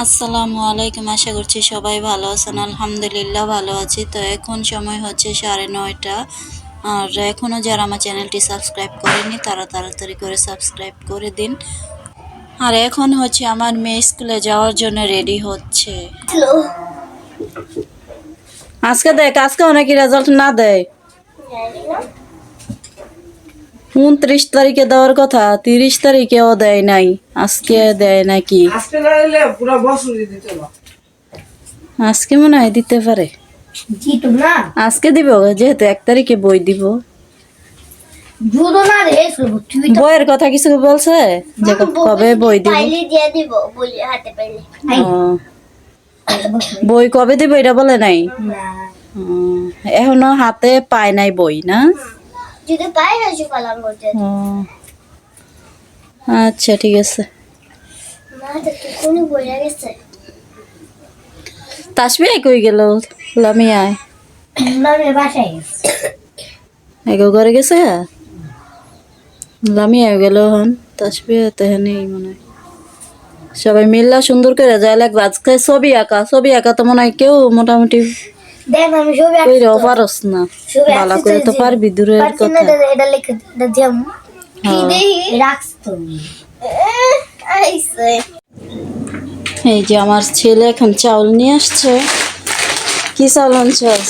আসসালামু আলাইকুম, আশা করছি সবাই ভালো আছেন। আলহামদুলিল্লাহ ভালো আছি। তো এখন সময় হচ্ছে সাড়ে নয়টা। আর এখনও যারা আমার চ্যানেলটি সাবস্ক্রাইব করেনি তারা তাড়াতাড়ি করে সাবস্ক্রাইব করে দিন। আর এখন হচ্ছে আমার মেয়ে স্কুলে যাওয়ার জন্য রেডি হচ্ছে। আজকে দেখ আজকে অনেকে রেজাল্ট না দেয়। উনত্রিশ তারিখে দেওয়ার কথা তিরিশ তারিখেও দেয় নাই আজকে দেয় নাকি? আজকে মনে হয় দিতে পারে। আজকে দিব যেহেতু এক তারিখে বই দিব। বইয়ের কথা কিছু বলছে? যে কবে বই দিব? বই কবে দিব এটা বলে নাই? না। এখনও হাতে পায় নাই বই না। যদি পাই পালন করতে আচ্ছা ঠিক আছে। কই গেল? লামিয়ায়। এগো ঘরে গেছে? লামিয়া গেল হন তাসবি তেহানি মনে সবাই মিল্লা সুন্দর করে যায় লাগবে আজকে ছবি আঁকা। ছবি আঁকা তো মনে হয় কেউ মোটামুটি দেখ আমি ছবি ওই আঁকছি পারস না। ভালো করে তো পারবি দূরের কথা। এটা লিখে এটা দিয়াম। হ্যাঁ। রাখছ তুমি আইছে এই যে আমার ছেলে এখন চাউল নিয়ে আসছে। কি চাউল আনছস?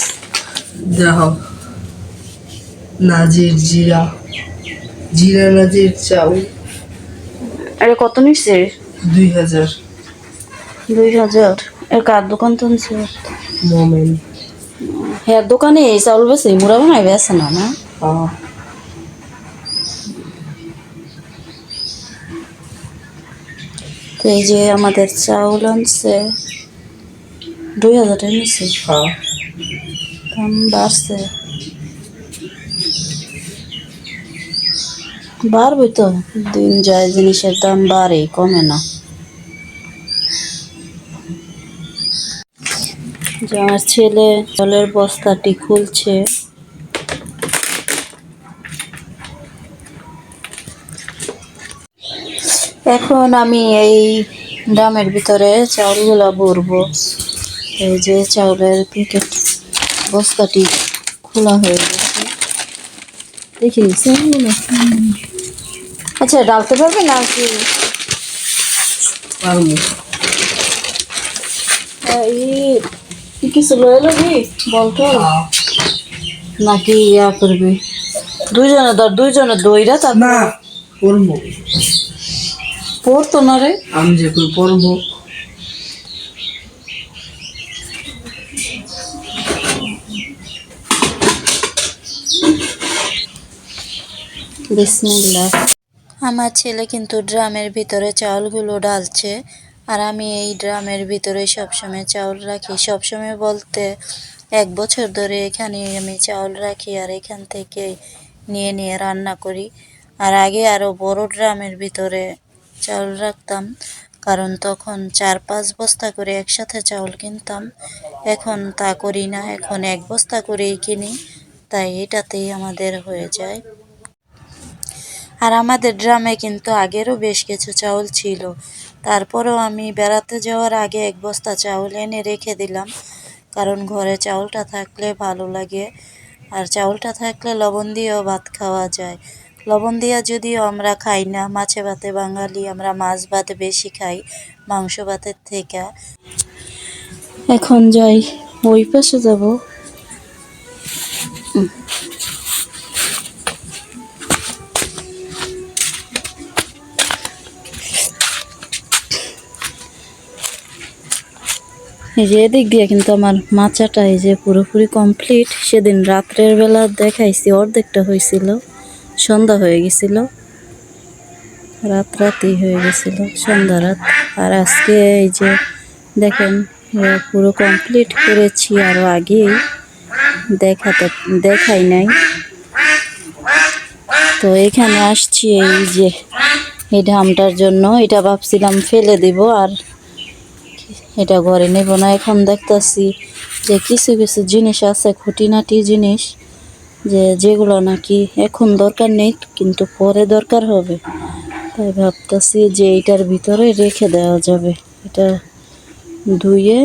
দেখো। নাজির জিরা। জিরা নাজির চাউল। আরে কত নিচ্ছে দুই হাজার। দুই হাজার। এর কার দোকান তো আনছে? মোমেন। হ্যাঁ দোকানে এই চাউল বেছে মুড়া বানাই বেছে না না? তো এই যে আমাদের চাউল আনছে দুই হাজার হ্যাঁ দাম বাড়ছে। বাড়বে তো দিন যায় জিনিসের দাম বাড়ে কমে না। যে আমার ছেলে জলের বস্তাটি খুলছে। এখন আমি এই ড্রামের ভিতরে চাউলগুলো ভরবো। এই যে চাউলের প্যাকেট বস্তাটি খোলা হয়ে গেছে। দেখি। আচ্ছা ডালতে পারবে না কি পারব। এই কিছু লয়ে লবি বলতো। নাকি ইয়া করবি? দুইজনে ধর দুইজনে দইরা তারপর না পড়ব পড়তো না রে। আমি যে কই পড়ব বিসমিল্লাহ। আমার ছেলে কিন্তু ড্রামের ভিতরে চাউলগুলো ডালছে আর আমি এই ড্রামের ভিতরে সবসময় চাউল রাখি। সবসময় বলতে এক বছর ধরে এখানে আমি চাউল রাখি আর এখান থেকে নিয়ে নিয়ে রান্না করি। আর আগে আরও বড় ড্রামের ভিতরে চাউল রাখতাম, কারণ তখন চার পাঁচ বস্তা করে একসাথে চাউল কিনতাম। এখন তা করি না, এখন এক বস্তা করেই কিনি, তাই এটাতেই আমাদের হয়ে যায়। আর আমাদের ড্রামে কিন্তু আগেরও বেশ কিছু চাউল ছিল। তারপরেও আমি বেড়াতে যাওয়ার আগে এক বস্তা চাউল এনে রেখে দিলাম, কারণ ঘরে চাউলটা থাকলে ভালো লাগে। আর চাউলটা থাকলে লবণ দিয়েও ভাত খাওয়া যায়। লবণ দিয়া যদিও আমরা খাই না, মাছে ভাতে বাঙালি, আমরা মাছ ভাত বেশি খাই, মাংস ভাতের থেকে। এখন যাই ওই পাশে যাব। এই যে এদিক দিয়ে কিন্তু আমার মাচাটা এই যে পুরোপুরি কমপ্লিট সেদিন রাত্রের বেলা দেখাইছি, অর্ধেকটা হয়েছিল সন্ধ্যা হয়ে গেছিল রাত রাতই হয়ে গেছিল, সন্ধ্যা রাত। আর আজকে এই যে দেখেন পুরো কমপ্লিট করেছি আরও আগেই দেখাতে, দেখাই নাই। তো এখানে আসছি এই যে, এই ঢামটার জন্য, এটা ভাবছিলাম ফেলে দিব, আর এটা ঘরে নেব না। এখন দেখতাছি যে কিছু কিছু জিনিস আছে, খুঁটিনাটি জিনিস, যে যেগুলো নাকি এখন দরকার নেই, কিন্তু পরে দরকার হবে। তাই ভাবতেছি যে এটার ভিতরে রেখে দেওয়া যাবে। এটা ধুয়ে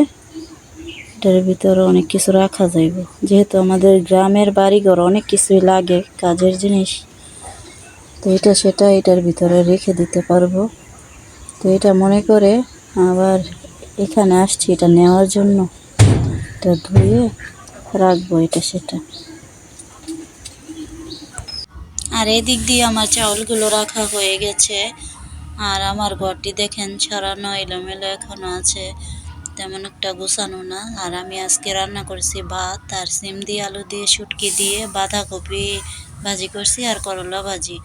এটার ভিতরে অনেক কিছু রাখা যাইব। যেহেতু আমাদের গ্রামের বাড়িঘর অনেক কিছুই লাগে, কাজের জিনিস, তো এটা সেটা এটার ভিতরে রেখে দিতে পারব। তো এটা মনে করে আবার এখানে আসছি এটা নেওয়ার জন্য। এটা ধুয়ে রাখব এটা সেটা। আর এদিক দিয়ে আমার চাউলগুলো রাখা হয়ে গেছে। আর আমার ঘরটি দেখেন ছড়ানো এলোমেলো এখনও আছে। তেমন একটা গোছানো না। আর আমি আজকে রান্না করেছি ভাত আর সিম দিয়ে আলু দিয়ে, শুটকি দিয়ে, বাঁধাকপি ভাজি করছি আর করলা ভাজি।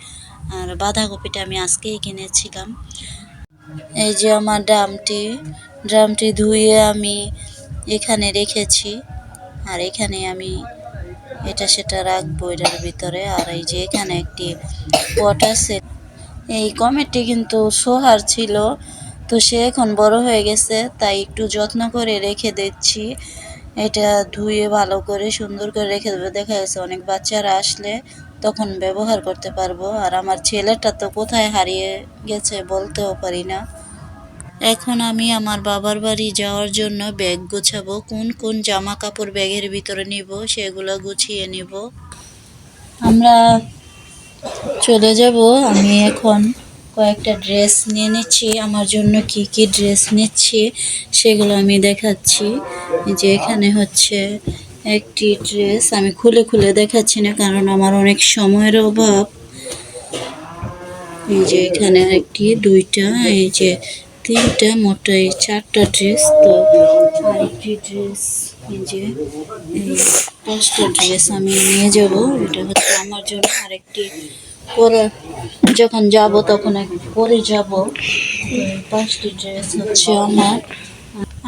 আর বাঁধাকপিটা আমি আজকেই কিনেছিলাম। এই যে আমার ড্রামটি ড্রামটি ধুয়ে আমি এখানে রেখেছি। আর এখানে আমি এটা সেটা রাখব এটার ভিতরে। আর এই যে এখানে একটি পট আছে এই কমেটটি কিন্তু সোহার ছিল, তো সে এখন বড় হয়ে গেছে, তাই একটু যত্ন করে রেখে দিচ্ছি। এটা ধুয়ে ভালো করে সুন্দর করে রেখে দেবো। দেখা গেছে অনেক বাচ্চারা আসলে তখন ব্যবহার করতে পারব। আর আমার ছেলেটা তো কোথায় হারিয়ে গেছে বলতেও পারি না। এখন আমি আমার বাবার বাড়ি যাওয়ার জন্য ব্যাগ গোছাবো, কোন কোন জামা কাপড় ব্যাগের ভিতরে নিব সেগুলো গুছিয়ে নিব। আমরা চলে যাব, আমি এখন কয়েকটা ড্রেস নিয়ে নিচ্ছি, আমার জন্য কি কি ড্রেস নিচ্ছি সেগুলো আমি দেখাচ্ছি। যে এখানে হচ্ছে একটি ড্রেস, আমি খুলে খুলে দেখাচ্ছি না কারণ আমার অনেক সময়ের অভাব। এই যে এখানে একটি, দুইটা, এই যে তিনটা মোটা এই চারটা ড্রেস তো আরেকটি ড্রেস যে পাঁচটা ড্রেস আমি নিয়ে যাব। এটা হচ্ছে আমার জন্য আরেকটি পরে যখন যাব তখন এক পরে যাব। পাঁচটি ড্রেস হচ্ছে আমার।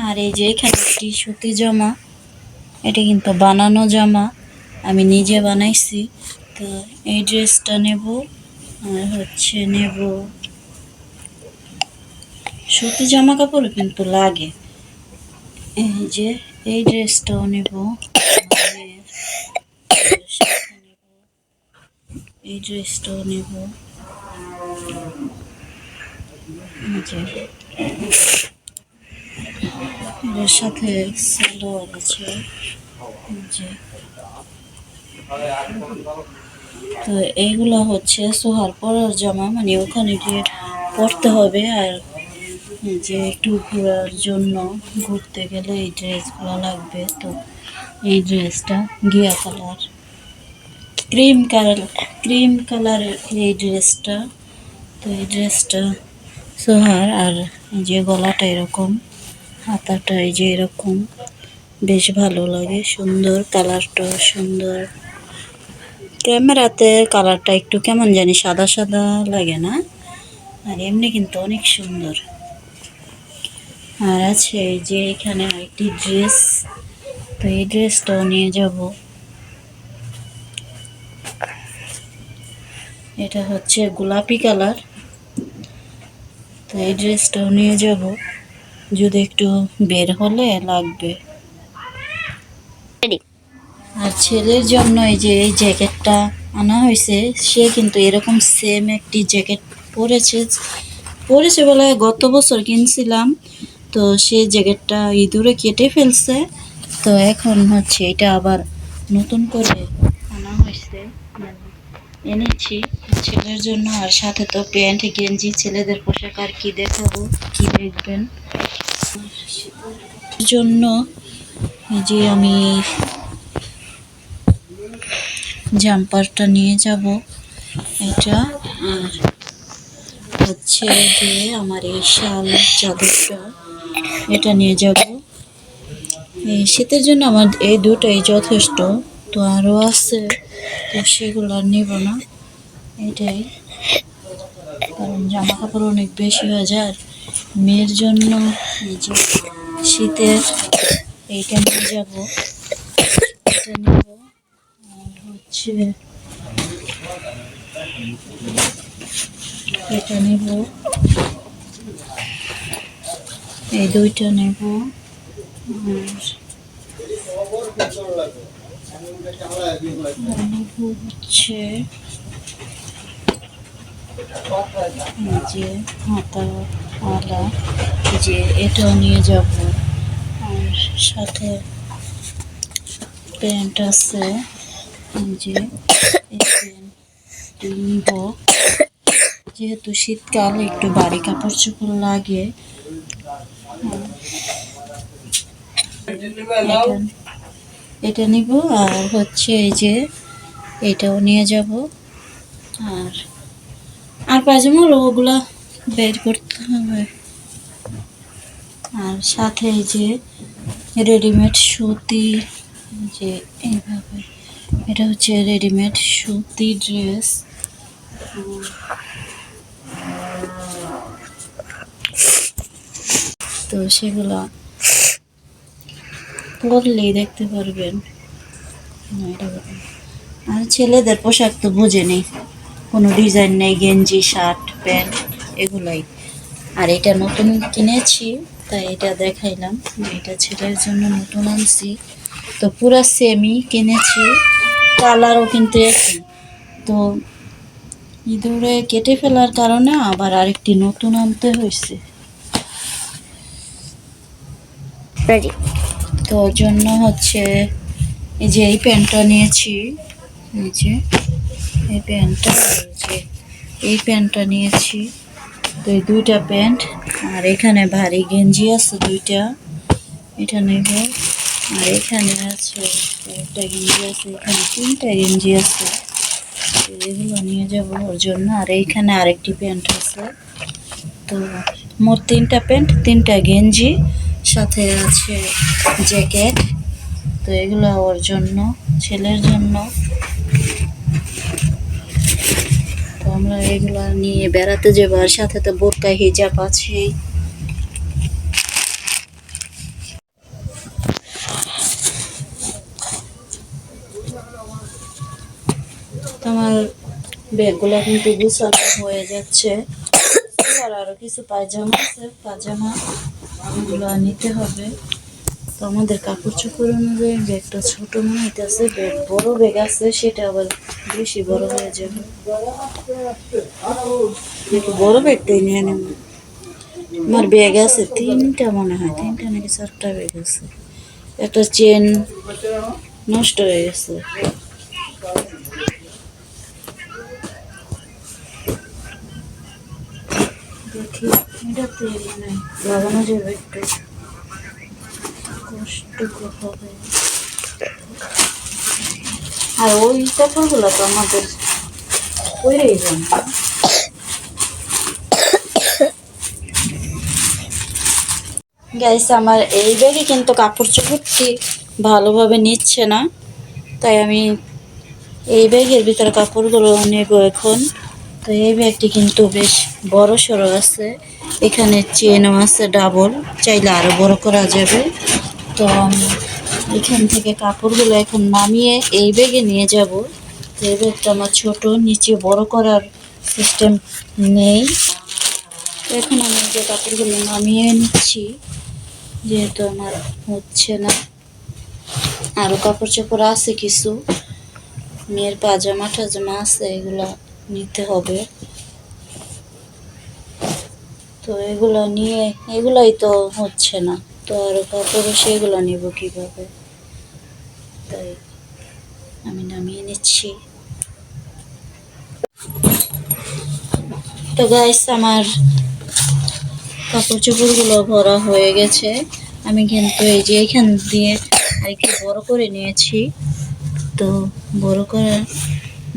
আর এই যে এখানে একটি সুতি জামা, এটা কিন্তু বানানো জামা, আমি নিজে বানাইছি। তো এই ড্রেসটা নেব, আর হচ্ছে নেব সুতি জামা কাপড় কিন্তু লাগে। এই যে, এই ড্রেসটাও নেব। এই ড্রেসটাও নেব। সাথে সালোয়ার আছে যে। তো এইগুলো হচ্ছে সোহার পরার জামা। মানে ওখানে গিয়ে পরতে হবে আর যে একটু ঘোরার জন্য ঘুরতে গেলে এই ড্রেসগুলো লাগবে, তো এই ড্রেসটা গিয়া কালার। ক্রিম কালার, ক্রিম কালারের এই ড্রেসটা, তো এই ড্রেসটা সোহার আর যে গলাটা এরকম, হাতাটা এই যে এরকম, বেশ ভালো লাগে, সুন্দর কালারটা, সুন্দর। ক্যামেরাতে কালারটা একটু কেমন জানি সাদা সাদা লাগে না, আর এমনি কিন্তু অনেক সুন্দর। আর আছে এই যে এখানে একটি ড্রেস। তো এই ড্রেসটাও নিয়ে যাব। এটা হচ্ছে গোলাপি কালার। তো এই ড্রেসটাও নিয়ে যাব। যদি একটু বের হলে লাগবে। আর ছেলের জন্য এই যে এই জ্যাকেটটা আনা হয়েছে সে কিন্তু এরকম সেম একটি জ্যাকেট পরেছে। পরেছে বলে গত বছর কিনছিলাম। তো সে জ্যাকেটটা ইঁদুরে কেটে ফেলছে। তো এখন হচ্ছে এটা আবার নতুন করে আনা হয়েছে। এনেছি। ছেলের জন্য আর সাথে তো প্যান্ট, গেঞ্জি, ছেলেদের পোশাক আর কি দেখাবো, কি দেখবেন? জন্য যে আমি জাম্পারটা নিয়ে যাব। এটা আর হচ্ছে যে আমার এই শাল চাদরটা। এটা নিয়ে যাব। এই শীতের জন্য আমার এই দুটাই যথেষ্ট। তো আরও আছে, তো সেগুলো আর নেব না। এটাই। কারণ জামা কাপড় অনেক বেশি হয়ে যায়। মেয়ের জন্য এই যে শীতের এইটা নিয়ে যাব। এটা নেব। আর হচ্ছে এটা নেব। এই দুইটা নেব। আর হচ্ছে যে হাতাওয়ালা যে এটাও নিয়ে যাব। সাথে প্যান্ট আছে যে নিব। যেহেতু শীতকাল একটু বাড়ি কাপড় চোপড় লাগে এটা- নিব আর হচ্ছে এই যে এটাও নিয়ে যাব। আর আর পায়জামা হলো ওগুলা বের করতে হবে। আর সাথে এই যে রেডিমেড সুতি যে এইভাবে। এটা হচ্ছে রেডিমেড সুতি ড্রেস তো সেগুলো পরলেই দেখতে পারবেন। আর ছেলেদের পোশাক তো বুঝে নেই। কোনো ডিজাইন নেই, গেঞ্জি, শার্ট, প্যান্ট, এগুলাই। আর এটা নতুন কিনেছি, তাই এটা দেখাইলাম। এটা ছেলের জন্য নতুন আনছি। তো পুরা সেমই কিনেছি কালারও কিন্তু একই। তো ইঁদুরে কেটে ফেলার কারণে আবার আরেকটি নতুন আনতে হয়েছে. তো ওর জন্য হচ্ছে এই যে এই প্যান্টটা নিয়েছি, এই যে এই প্যান্টটা যে এই প্যান্টটা নিয়েছি, তো এই দুইটা প্যান্ট, আর এখানে ভারী গেঞ্জি আছে দুইটা, এটা নেব, আর এখানে আছে একটা গেঞ্জি আছে, এখানে তিনটা গেঞ্জি আছে এগুলো নিয়ে যাব ওর জন্য, আর এইখানে আরেকটি প্যান্ট আছে, তো মোট তিনটা প্যান্ট, তিনটা গেঞ্জি, সাথে আছে জ্যাকেট তো এগুলো ওর জন্য, ছেলের জন্য। তো আমরা এগুলো নিয়ে বেড়াতে যাব আর সাথে তো বোরকা, হিজাব আছেই। তোমার ব্যাগগুলো কিন্তু গুছানো হয়ে যাচ্ছে। আর আরও কিছু পায়জামা আছে, পায়জামা নিতে হবে। তো আমাদের কাপড় চোপড় অনুযায়ী ব্যাগটা ছোট মনে হইতেছে, ব্যাগ বড় ব্যাগ আছে, সেটা আবার বেশি বড় হয়ে যাবে। বড় ব্যাগটাই নিয়ে নেব। আমার ব্যাগ আছে তিনটা মনে হয়, তিনটা নাকি চারটা ব্যাগ আছে। একটা চেন নষ্ট হয়ে গেছে। দেখি, এটা তো মানে লাগানো যাবে একটু। আর ওই কাপড়গুলো তো আমাদের যান গাইস আমার এই ব্যাগে কিন্তু কাপড় চোপড়টি ভালোভাবে নিচ্ছে না, তাই আমি এই ব্যাগের ভিতরে কাপড়গুলো নেব এখন। তো এই ব্যাগটি কিন্তু বেশ বড় সড়ো আছে, এখানে চেনও আছে ডাবল চাইলে আরও বড় করা যাবে। তো আমি এখান থেকে কাপড়গুলো এখন নামিয়ে এই ব্যাগে নিয়ে যাব। তো এই ব্যাগটা আমার ছোট, নিচে বড় করার সিস্টেম নেই। এখন আমি যে কাপড়গুলো নামিয়ে নিচ্ছি, যেহেতু আমার হচ্ছে না। আরও কাপড় চোপড় আছে কিছু। মেয়ের পাজামা টাজামা আছে, এগুলা নিতে হবে। তো এগুলো নিয়ে, এগুলাই তো হচ্ছে না। তো আরও কাপড় সেগুলো নেব কীভাবে? তাই আমি নামিয়ে নিচ্ছি। তো গাইস আমার কাপড় চোপড়গুলো ভরা হয়ে গেছে। আমি কিন্তু এই যে এখান দিয়ে আর একটু বড় করে নিয়েছি। তো বড় করে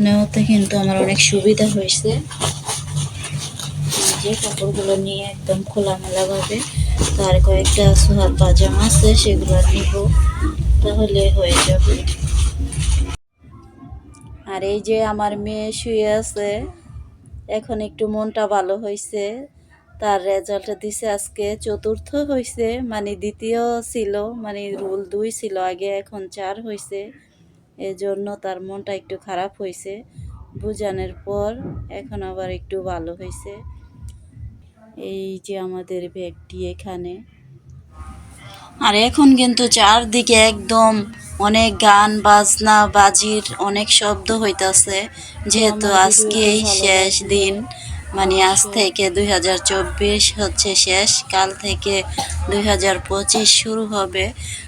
নেওয়াতে কিন্তু আমার অনেক সুবিধা হয়েছে। যে কাপড়গুলো নিয়ে একদম খোলামেলাভাবে তার কয়েকটা সোহার পাজামা আছে, সেগুলো নিব। তাহলে হয়ে যাবে। আর এই যে আমার মেয়ে শুয়ে আছে, এখন একটু মনটা ভালো হয়েছে তার রেজাল্ট দিছে আজকে চতুর্থ হয়েছে মানে দ্বিতীয় ছিল মানে রুল দুই ছিল, আগে এখন চার হয়েছে এজন্য তার মনটা একটু খারাপ হয়েছে বুঝানোর পর এখন আবার একটু ভালো হয়েছে এই যে আমাদের ব্যাগটি এখানে। আর এখন কিন্তু চারদিকে একদম অনেক গান বাজনা বাজির অনেক শব্দ হইতাছে। যেহেতু আজকেই শেষ দিন মানে আজ থেকে দুই হাজার চব্বিশ হচ্ছে শেষ কাল থেকে দুই হাজার পঁচিশ শুরু হবে।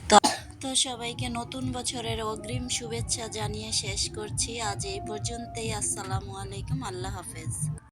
তো তো সবাইকে নতুন বছরের অগ্রিম শুভেচ্ছা জানিয়ে শেষ করছি। আজ এই পর্যন্তই। আসসালামু আলাইকুম। আল্লাহ হাফেজ।